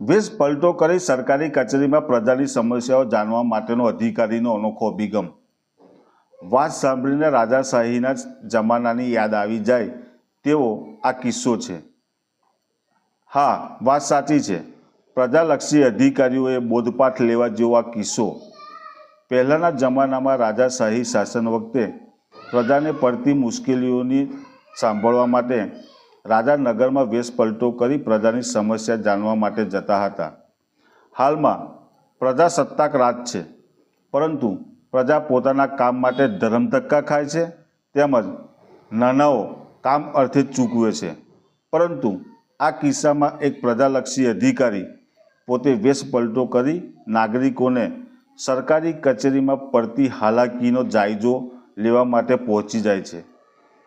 વેશ પલટો કરી સરકારી કચેરીમાં પ્રજાની સમસ્યાઓ જાણવા માટેનો અધિકારીનો અનોખો અભિગમ. વાત સાંભળીને રાજાશાહીના જમાનાની યાદ આવી જાય તેવો આ કિસ્સો છે. હા, વાત સાચી છે. પ્રજાલક્ષી અધિકારીઓએ બોધપાઠ લેવા જેવો કિસ્સો. પહેલાંના જમાનામાં રાજાશાહી શાસન વખતે પ્રજાને પડતી મુશ્કેલીઓની સાંભળવા માટે રાજા નગરમાં વેશ કરી પ્રજાની સમસ્યા જાણવા માટે જતા હતા. હાલમાં પ્રજાસત્તાક રાજ છે, પરંતુ પ્રજા પોતાના કામ માટે ધરમધક્કા ખાય છે, તેમજ નાનાઓ કામ અર્થે ચૂકવે છે. પરંતુ આ કિસ્સામાં એક પ્રજાલક્ષી અધિકારી પોતે વેશપલટો કરી નાગરિકોને સરકારી કચેરીમાં પડતી હાલાકીનો જાયજો લેવા માટે પહોંચી જાય છે.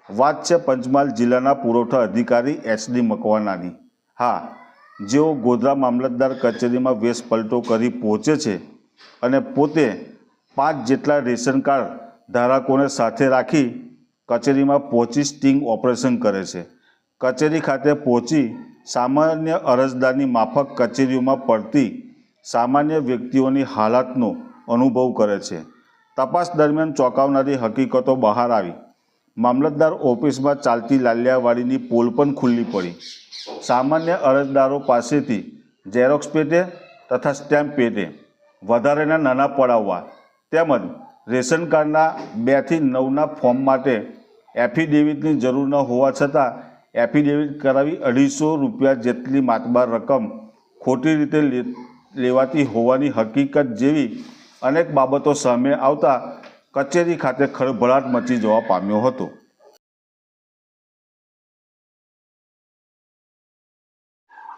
વાત છે પંચમહાલ જિલ્લાના પુરવઠા અધિકારી એચડી મકવાનાની હા, જેઓ ગોધરા મામલતદાર કચેરીમાં વેશ પલટો કરી પહોંચે છે અને પોતે પાંચ જેટલા રેશન કાર્ડ ધારકોને સાથે રાખી કચેરીમાં પહોંચી સ્ટિંગ ઓપરેશન કરે છે. કચેરી ખાતે પહોંચી સામાન્ય અરજદારની માફક કચેરીઓમાં પડતી સામાન્ય વ્યક્તિઓની હાલાતનો અનુભવ કરે છે. તપાસ દરમિયાન ચોંકાવનારી હકીકતો બહાર આવી. મામલતદાર ઓફિસમાં ચાલતી લાલિયાવાડીની પોલ પણ ખુલ્લી પડી. સામાન્ય અરજદારો પાસેથી ઝેરોક્સ પેટે તથા સ્ટેમ્પ પેટે વધારેના નાના પડાવવા તેમજ રેશન કાર્ડના બેથી નવના ફોર્મ માટે એફિડેવિટની જરૂર ન હોવા છતાં એફિડેવિટ કરાવી અઢીસો રૂપિયા જેટલી માતબાર રકમ ખોટી રીતે લેવાતી હોવાની હકીકત જેવી અનેક બાબતો સામે આવતા કચેરી ખાતે ખળભળાટ મચી જવા પામ્યો હતો.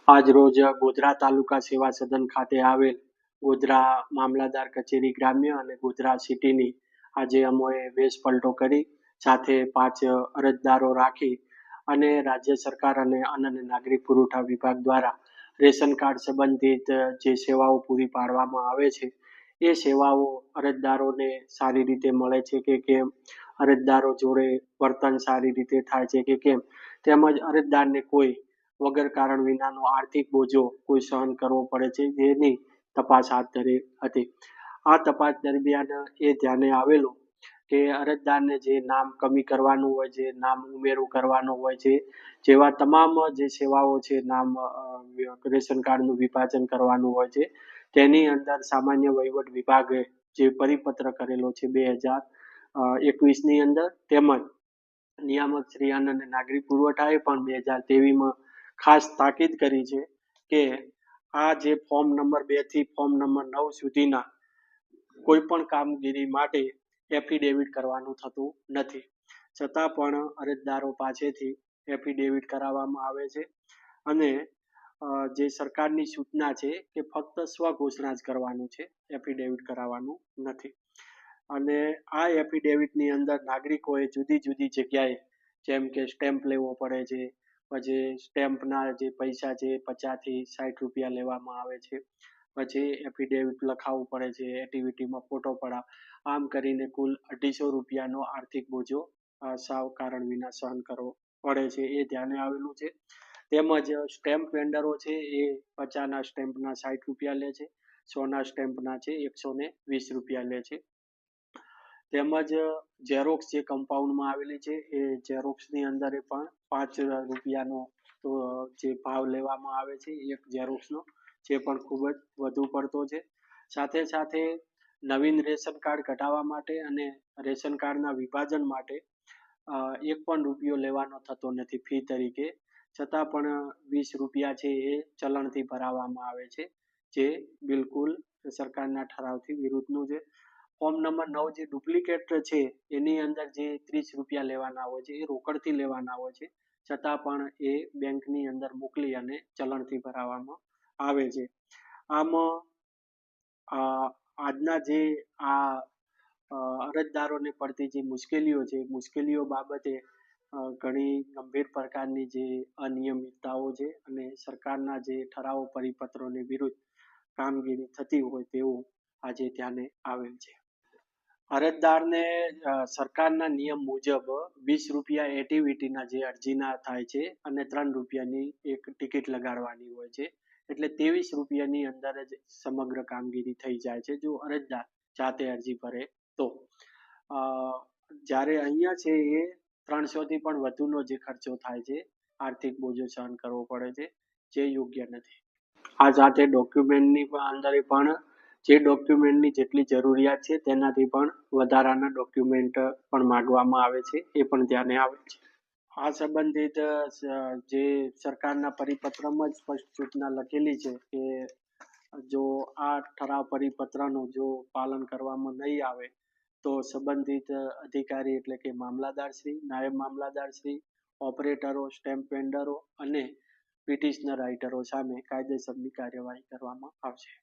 આજ રોજ ગોધરા તાલુકા સેવા સદન ખાતે આવેલ ગોધરા મામલાદાર કચેરી ગ્રામ્ય અને ગોધરા સિટીની આજે અમોએ વેશ પલટો કરી, સાથે પાંચ અરજદારો રાખી અને રાજ્ય સરકાર અને અન્ન અને નાગરિક પુરવઠા વિભાગ દ્વારા રેશન કાર્ડ સંબંધિત જે સેવાઓ પૂરી પાડવામાં આવે છે એ સેવાઓ અરજદારોને સારી રીતે મળે છે કે કેમ? અરજદારો જોડે વર્તન સારી રીતે થાય છે કે કેમ? તેમજ અરજદારને કોઈ વગર કારણ વિનાનો આર્થિક બોજો કોઈ સહન કરવો પડે છે જેની તપાસ હાથ ધરી હતી. આ તપાસ દરમિયાન એ ધ્યાને આવેલું કે અરજદારને જે નામ કમી કરવાનું હોય છે નામ ઉમેરું કરવાનું હોય છે, જેવા તમામ જે સેવાઓ છે, નામ રેશન કાર્ડનું વિભાજન કરવાનું હોય છે તેની અંદર સામાન્ય વહીવટ વિભાગે જે પરિપત્ર કરેલો છે બે હજાર એકવીસની અંદર તેમજ નિયામક શ્રી અન્ન અને નાગરિક પુરવઠાએ પણ બે હજાર તેવીસમાં ખાસ તાકીદ કરી છે કે આ જે ફોર્મ નંબર બેથી ફોર્મ નંબર નવ સુધીના કોઈ પણ કામગીરી માટે એફિડેવિટ કરવાનું થતું નથી. છતાં પણ અરજદારો પાસેથી એફિડેવિટ કરાવવામાં આવે છે અને જે સરકારની સૂચના છે કે ફક્ત સ્વઘોષણા જ કરવાનું છે, એફિડેવિટ કરાવવાનું નથી. અને આ એફિડેવિટની અંદર નાગરિકોએ જુદી જુદી જગ્યાએ, જેમ કે સ્ટેમ્પ લેવો પડે છે, પછી સ્ટેમ્પના જે પૈસા છે પચાસથી સાઠ રૂપિયા લેવામાં આવે છે, પછી એફિડેવિટ લખાવવું પડે છે, એક્ટિવિટીમાં ફોટો પડાવ, આમ કરીને કુલ અઢીસો રૂપિયાનો આર્થિક બોજો સાવ કારણ વિના સહન કરવો પડે છે, એ ધ્યાને આવેલું છે. તેમજ સ્ટેમ્પ વેન્ડરો છે એ પચાસના સ્ટેમ્પના સાઠ રૂપિયા લે છે, સોના સ્ટેમ્પના છે એકસો ને વીસ રૂપિયા લે છે. તેમજ ઝેરોક્સ જે કમ્પાઉન્ડમાં આવેલી છે એ ઝેરોક્સની અંદર પણ પાંચ રૂપિયાનો જે ભાવ લેવામાં આવે છે એક ઝેરોક્સનો જે પણ ખૂબ જ વધુ પડતો છે. સાથે સાથે નવીન રેશન કાર્ડ કઢાવવા માટે અને રેશન કાર્ડના વિભાજન માટે એક પણ રૂપિયો લેવાનો થતો નથી, ફી તરીકે. છતાં પણ વીસ રૂપિયા છે એ ચલણથી ભરાવવામાં આવે છે, જે બિલકુલ સરકારના ઠરાવથી વિરુદ્ધનું છે. ફોર્મ નંબર નવ જે ડુપ્લિકેટ છે, એની અંદર જે ત્રીસ રૂપિયા લેવાના હોય છે, એ રોકડથી લેવાના હોય છે, છતાં પણ એ બેંકની અંદર મોકલી અને ચલણથી ભરાવવામાં આવે છે. આમ આજના જે આ અરજદારોને પડતી જે મુશ્કેલીઓ છે, મુશ્કેલીઓ બાબતે ઘણી ગંભીર પ્રકારની જે અનિયમિતતાઓ છે અને સરકારના જે ઠરાવો, પરિપત્રોની વિરુદ્ધ કામગીરી થતી હોય તેવું આજે ધ્યાને આવેલ છે. અરજદારને સરકારના નિયમ મુજબ વીસ રૂપિયા એટીવીટીના જે અરજીના થાય છે અને ત્રણ રૂપિયાની એક ટિકિટ લગાડવાની હોય છે. એટલે ત્રેવીસ રૂપિયાની અંદર જ સમગ્ર કામગીરી થઈ જાય છે જો અરજદાર જાતે અરજી ભરે તો. જ્યારે અહીંયા છે એ ત્રણસોથી પણ વધુનો જે ખર્ચો થાય છે, આર્થિક બોજો સહન કરવો પડે છે, જે યોગ્ય નથી. આ સાથે ડોક્યુમેન્ટની અંદર પણ જે ડોક્યુમેન્ટની જેટલી જરૂરિયાત છે, તેનાથી પણ વધારાના ડોક્યુમેન્ટ પણ માંગવામાં આવે છે, એ પણ ધ્યાને આવે છે. આ સંબંધિત જે સરકારના પરિપત્રમાં જ સ્પષ્ટ સૂચના લખેલી છે કે જો આ ઠરાવ પરિપત્રનું જો પાલન કરવામાં નહીં આવે તો સંબંધિત અધિકારી એટલે કે મામલાદારશ્રી નાયબ મામલાદારશ્રી ઓપરેટરો, સ્ટેમ્પ વેન્ડરો અને પિટિશનર રાઇટરો સામે કાયદેસરની કાર્યવાહી કરવામાં આવશે.